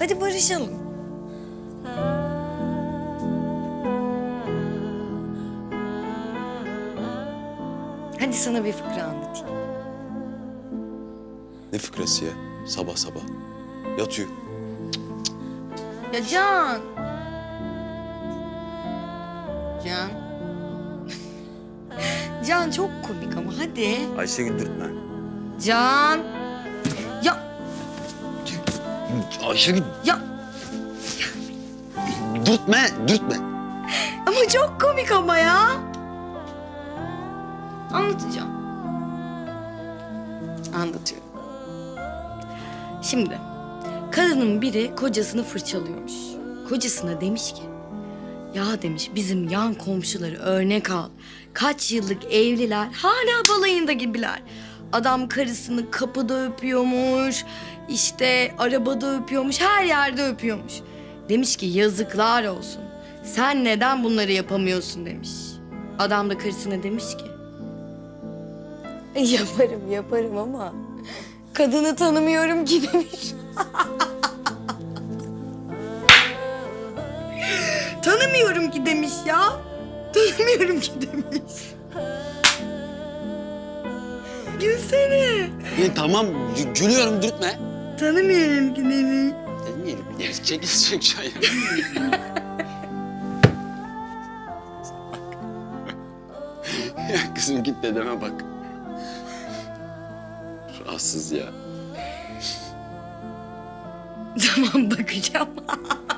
Hadi barışalım. Hadi sana bir fıkra anlatayım. Ne fıkrası ya? Sabah sabah. Yatıyor. Ya Can. Can. Can çok komik ama hadi. Ayşegül dürtme. Can. Ya Ayşegül ya dürtme, dürtme. ama çok komik ama ya. Anlatacağım. Anlatıyorum. Şimdi kadının biri kocasını fırçalıyormuş. Kocasına demiş ki ya demiş bizim yan komşuları örnek al. Kaç yıllık evliler hala balayında gibiler. Adam karısını kapıda öpüyormuş, işte arabada öpüyormuş, her yerde öpüyormuş. Demiş ki yazıklar olsun. Sen neden bunları yapamıyorsun demiş. Adam da karısına demiş ki yaparım yaparım ama kadını tanımıyorum ki demiş. Tanımıyorum ki demiş ya. Tanımıyorum ki demiş. Gülsene. Ya, tamam gü- gülüyorum dürtme. Tanımıyorum ki demiş. Demeyelim gideriz. Çekil çek çayı. ya kızım git dedeme bak. Rahatsız ya. Tamam bakacağım.